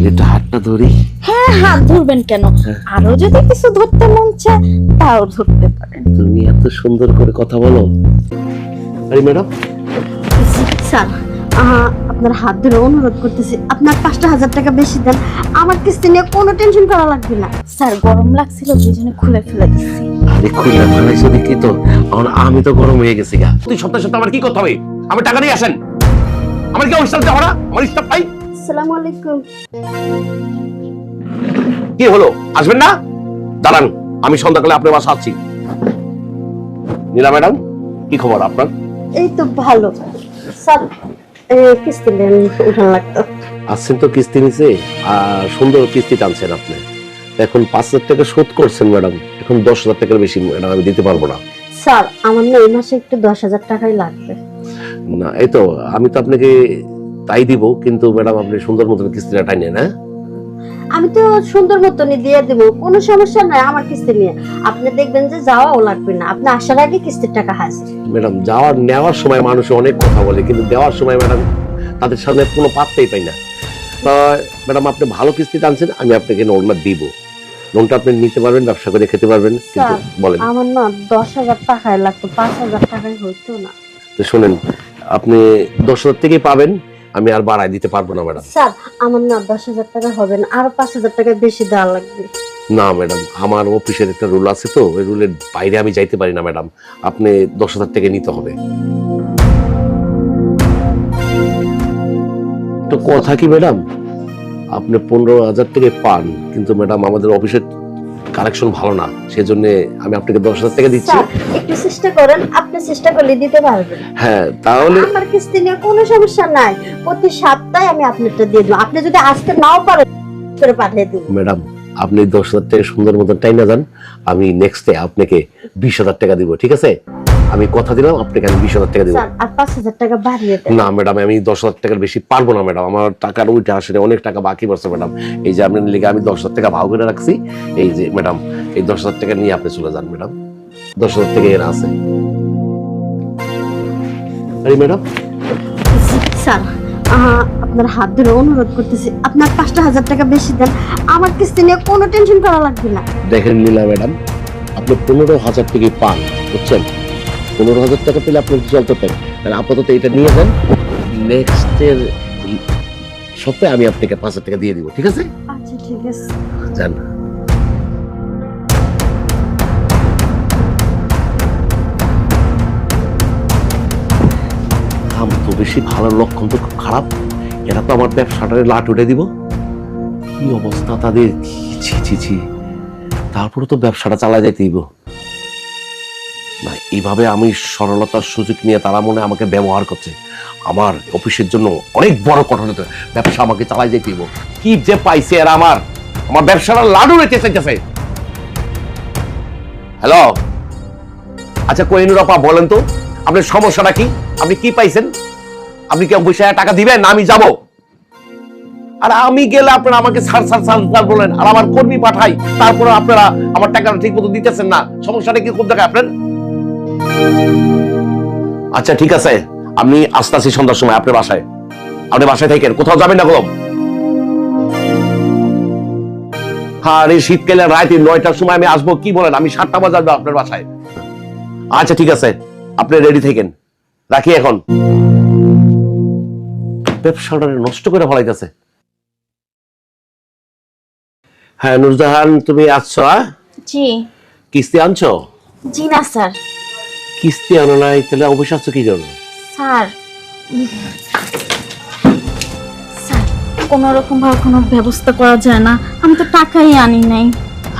তাহলে একটু হাতটা ধরি। হ্যাঁ হাত ধরবেন কেন? আরও যদি কিছু ধরতে মন চায় তাও ধরতে পারেন। তুমি এত সুন্দর করে কথা বলো। আরে ম্যাডাম। স্যার আপনার হাত ধরে অনুরোধ করতেছি। আপনার পাঁচটা হাজার টাকা বেশি দেন। আমার কিস্তি নিয়ে কোনো টেনশন করা লাগবে না। স্যার গরম লাগছিল দুজনে খুলে ফেলে দিচ্ছি। আরে খুলে দেখি তো? আমি তো গরম হয়ে গেছি গা। তুই সপ্তাহে সপ্তাহে আমার কি করতে হবে? আমার টাকা নিয়ে আসেন। আমার কি অনুষ্ঠান যাব না? আমার স্টাফ পাই আসসালামু আলাইকুম। কি হলো? আসবেন না? দাঁড়ান আমি সন্ধ্যাকালে আপনার বাসা আছি নীলা ম্যাডাম কি খবর আপনার? এই তো ভালো। স্যার কিস্তি উঠান লাগতো। আসছেন তো কিস্তি নিচে আর সুন্দর কিস্তি টানছেন আপনি। এখন পাঁচ হাজার টাকা শোধ করছেন ম্যাডাম এখন দশ হাজার টাকার বেশি ম্যাডাম আমি দিতে পারব না। স্যার আমার না এই মাসে একটু দশ হাজার টাকাই লাগবে। না এই তো আমি তো আপনাকে তাই দিব কিন্তু ম্যাডাম আপনি সুন্দর মতন কিস্তিটা টাইনেন হ্যাঁ? আমি তো সুন্দর মতনই দিয়ে দেবো কোনো সমস্যা নাই আমার কিস্তি নিয়ে। আপনি দেখবেন যে যাওয়াও লাগবে না আপনি আসার আগে কিস্তির টাকা হাজির ম্যাডাম যাওয়ার নেওয়ার সময় মানুষ অনেক কথা বলে কিন্তু দেওয়ার সময় ম্যাডাম তাদের সামনে কোনো পাত্তাই পাই না। তা ম্যাডাম আপনি ভালো কিস্তি টানছেন আমি আপনাকে লোনটা দিব। লোনটা আপনি নিতে পারবেন ব্যবসা করে খেতে পারবেন কিন্তু বলেন। আমার না দশ হাজার টাকায় লাগতো পাঁচ হাজার টাকায় হইতো না। তো শুনেন আপনি দশ হাজার থেকেই পাবেন আমি আর বাড়ায় দিতে পারব না ম্যাডাম। স্যার আমার না দশ হাজার টাকা হবে না আরও পাঁচ হাজার টাকা বেশি দেওয়া লাগবে। না ম্যাডাম আমার অফিসের একটা রুল আছে তো ওই রুলের বাইরে আমি যাইতে পারি না ম্যাডাম। আপনি দশ হাজার থেকে নিতে হবে। তো কথা কি ম্যাডাম? আপনি পনেরো হাজার থেকে পান কিন্তু ম্যাডাম আমাদের অফিসের কালেকশন ভালো না সেজন্য আমি আপনাকে দশ হাজার টাকা দিচ্ছি। একটু চেষ্টা করেন আপনি চেষ্টা করলে দিতে পারবেন। হ্যাঁ তাহলে আমার কিস্তি নিয়ে কোনো সমস্যা নাই প্রতি সপ্তাহে আমি আপনারটা দিয়ে দেবো। আপনি যদি আসতে নাও পারেন করে পাঠিয়ে দেবো ম্যাডাম আপনি দশ হাজার টাকা সুন্দর মতন টাইনা যান আমি নেক্সটে আপনাকে বিশ হাজার টাকা দিব ঠিক আছে? আমি কথা দিলাম আপনাকে আমি বিশ হাজার টাকা দিব। আর পাঁচ হাজার টাকা বাড়িয়ে দেন। না ম্যাডাম আমি দশ হাজার টাকার বেশি পারব না ম্যাডাম। আমার টাকার ওইটা আসলে অনেক টাকা বাকি পড়ছে ম্যাডাম। এই যে আপনার লিখে আমি দশ হাজার টাকা ভাও করে রাখছি। এই যে ম্যাডাম এই দশ হাজার টাকা নিয়ে আপনি চলে যান ম্যাডাম। দশ হাজার টাকা এর আছে। আরে ম্যাডাম। স্যার আপনার হাত ধরে অনুরোধ করতেছি আপনার পাঁচটা হাজার টাকা বেশি দেন। আমার কিস্তি নিয়ে কোনো টেনশন করা লাগবে না। দেখেন লীলা ম্যাডাম আপনি পনেরো হাজার টাকা পান বুঝছেন? পনেরো হাজার টাকা পেলে আপনি চলতে পারেন তাহলে আপাতত এটা নিয়ে যান। নেক্সটের সপ্তাহে আমি আপনাকে পাঁচ হাজার টাকা দিয়ে দিব ঠিক আছে? আচ্ছা ঠিক আছে। যান। দাম তো বেশি ভালো লক্ষণ তো খুব খারাপ। এরা তো আমার ব্যবসাটারে লাট উঠে দিব। কি অবস্থা তাদের? ছি ছি ছি তারপরে তো ব্যবসাটা চালা যাইতে দিব না এইভাবে আমি সরলতার সুযোগ নিয়ে তারা মনে আমাকে ব্যবহার করছে। আমার অফিসের জন্য অনেক বড় কঠোরতা ব্যবসা আমাকে চালাই যেতে কি যে পাইছে এরা আমার? আমার ব্যবসাটা লাডু রেখে চাইতেছে। হ্যালো? আচ্ছা কোহিনুর আপা, বলেন তো, আপনার সমস্যাটা কি? আপনি কি পাইছেন? আপনি কি অফিসে টাকা দিবেন না আমি যাব? আর আমি গেলে আপনারা আমাকে সার সার সার সার বলেন। আর আমার কর্মী পাঠাই তারপরে আপনারা আমার টাকাটা ঠিক মতো দিতেছেন না। সমস্যাটা কি খুব দেখায় আপনার? আচ্ছা ঠিক আছে। আমি আসতেছি সন্ধ্যার সময় আপনার বাসায়। আপনি বাসায় থাকেন। কোথাও যাবেন না কলম এই শীতকালে রাতে নয়টার সময় আমি আসব কি বলেন? আমি সাতটা বাজে আসব আপনার বাসায়। আচ্ছা ঠিক আছে। আপনি রেডি থাকেন। রাখি এখন। ব্যবসাটা নষ্ট করে ফলাইতেছে। হ্যাঁ নুরজাহান তুমি আসছো হ্যাঁ? জি। কিস্তি আনছো? জি না স্যার। কিস্তি আনো নাই তাহলে অবশ্যই আসছো কি জন্য? স্যার উম, স্যার কোনো রকম ভাবে কোনো ব্যবস্থা করা যায় না। আমি তো টাকাই আনি নাই।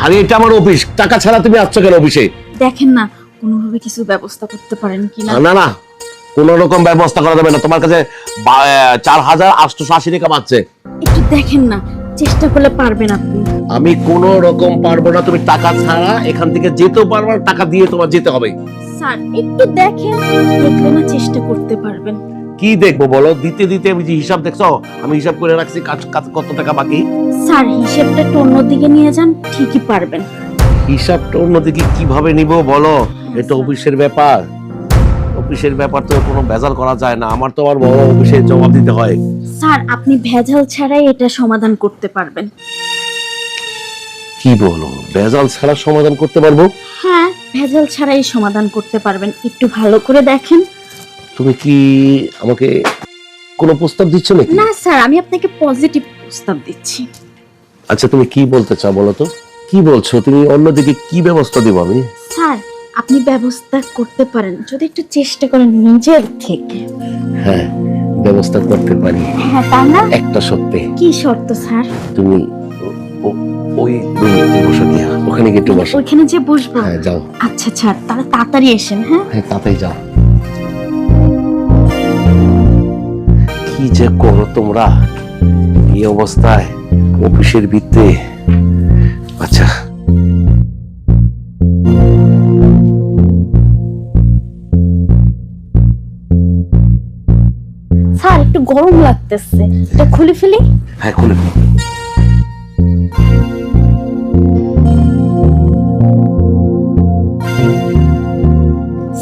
আরে এটা আমার অফিস। টাকা ছাড়া তুমি আসছো কেন অফিসে? দেখেন না কোনোভাবে কিছু ব্যবস্থা করতে পারেন কিনা না? না কোন রকম ব্যবস্থা করা যাবে না। তোমার কাছে চার হাজার আটশো আশি টাকা পাচ্ছে একটু দেখেন না চেষ্টা করলে পারবেন আপনি। আমি কোন রকম পারব না। তুমি টাকা ছাড়া এখান থেকে যেতেও পারব না টাকা দিয়ে তোমার যেতে হবে। স্যার একটু দেখেন। দেখলে না চেষ্টা করতে পারবেন। কি দেখব বলো? দিতে দিতে আমি যে হিসাব দেখছ আমি হিসাব করে রাখছি কাজ- কাজ- কত টাকা বাকি? স্যার হিসেবটা একটু অন্যদিকে নিয়ে যান ঠিকই পারবেন। হিসাবটা অন্যদিকে কীভাবে নিব বলো? এটা অফিসের ব্যাপার। অফিসের ব্যাপার তো কোনো ভেজাল করা যায় না। আমার তো আমার বড় অফিসে জবাব দিতে হয়। স্যার আপনি ভেজাল ছাড়াই এটা সমাধান করতে পারবেন। কি বলো? বেজাল ছাড়া সমাধান করতে পারব? হ্যাঁ ভেজাল ছাড়াই সমাধান করতে পারবেন। একটু ভালো করে দেখেন। তুমি কি আমাকে কোনো প্রস্তাব দিচ্ছ নাকি? না স্যার আমি আপনাকে পজিটিভ প্রস্তাব দিচ্ছি। আচ্ছা তুমি কি বলতে চাও বলো তো? কি বলছো? তুমি অন্যদিকে কি ব্যবস্থা দিব আমি? স্যার আপনি ব্যবস্থা করতে পারেন। যদি একটু চেষ্টা করেন নিজের থেকে। হ্যাঁ ব্যবস্থা করতে পারি। হ্যাঁ তাই না? একটা সত্যি কি শর্ত স্যার? তুমি ওই দিয়া ওখানে গিয়ে একটু বসো। ওইখানে যে বসবো? হ্যাঁ যাও। আচ্ছা স্যার তাহলে তাড়াতাড়ি এসেন হ্যাঁ? হ্যাঁ তাতেই যাও। কি যে করো তোমরা? এই অবস্থায়? অফিসের ভিত্তে আচ্ছা। স্যার একটু গরম লাগতেছে। এটা খুলে ফেলি। হ্যাঁ খুলে ফেলো।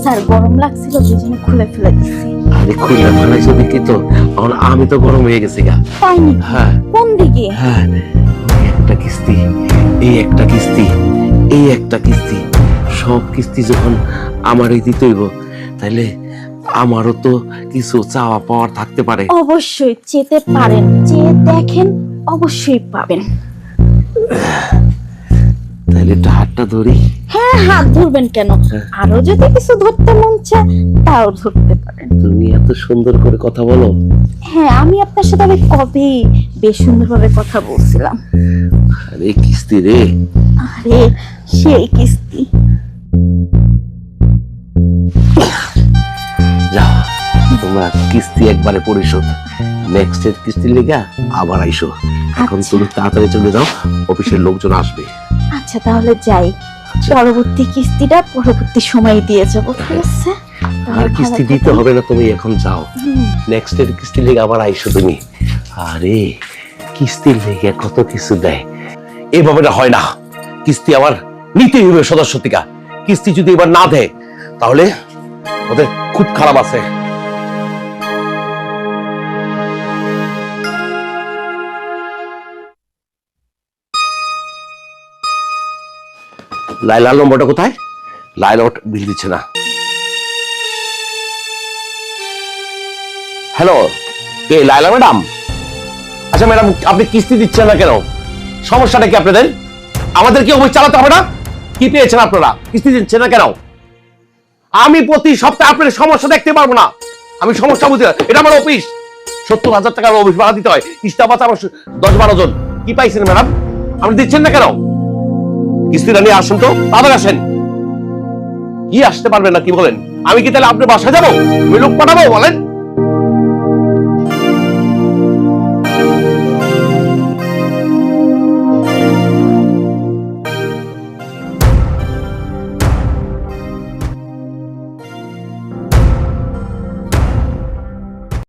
স্যার গরম লাগছিল খুলে ফেলে আরে খুলে ফেলাইছো দেখি তো? এখন আমি তো গরম হয়ে গেছি গা। তাই হ্যাঁ। কোন দিকে? হ্যাঁ একটা কিস্তি এই একটা কিস্তি এই একটা কিস্তি। সব কিস্তি যখন আমারই দিতে হইব তাইলে আমারও তো কিছু চাওয়া পাওয়ার থাকতে পারে। অবশ্যই চেতে পারেন চেয়ে দেখেন অবশ্যই পাবেন। তাইলে একটু হাতটা ধরি। হ্যাঁ হাত ধরবেন কেন? আরও যদি কিছু ধরতে মন চায় তাও ধরতে পারেন। তুমি এত সুন্দর করে কথা বলো। হ্যাঁ আমি আপনার সাথে আমি কবে বেশ সুন্দরভাবে কথা বলছিলাম। আরে কিস্তি রে। আরে সেই কিস্তি। যা তোমরা কিস্তি একবারে পরিশোধ। নেক্সট এর কিস্তি লেগা আবার আইসো। এখন আচ্ছা। তুমি তাড়াতাড়ি চলে যাও অফিসের লোকজন আসবে। আচ্ছা তাহলে যাই। পরবর্তী কিস্তিটা পরবর্তী সময় দিয়ে যাব ঠিক আছে? আর কিস্তি দিতে হবে না তুমি এখন যাও। নেক্সট এর কিস্তি লেগে আবার আইসো তুমি। আরে কিস্তির লেগে কত কিছু দেয়। এভাবে না হয় না। কিস্তি আবার নিতেই হবে সদস্য কিস্তি যদি এবার না দেয় তাহলে ওদের খুব খারাপ আছে। লাইলার নম্বরটা কোথায়? লাইলা বিল দিচ্ছে না। হ্যালো কে, লাইলা ম্যাডাম? আচ্ছা ম্যাডাম, আপনি কিস্তি দিচ্ছেন না কেন? সমস্যাটা কি আপনাদের? আমাদের কি অফিস চালাতে হবে না? কি পেয়েছেন আপনারা? কিস্তি দিচ্ছেন না কেন? আমি প্রতি সপ্তাহে আপনার সমস্যা দেখতে পারব না। আমি সমস্যা বুঝি। এটা আমার অফিস। সত্তর হাজার টাকার অফিস ভাড়া দিতে হয় আছে আমার দশ বারো জন। কি পাইছেন ম্যাডাম? আপনি দিচ্ছেন না কেন? কিস্তিটা নিয়ে আসুন তো, আবার আসেন। কি আসতে পারবেন না, কি বলেন? আমি কি তাহলে আপনার বাসায় যাব? লোক পাঠাবো, বলেন।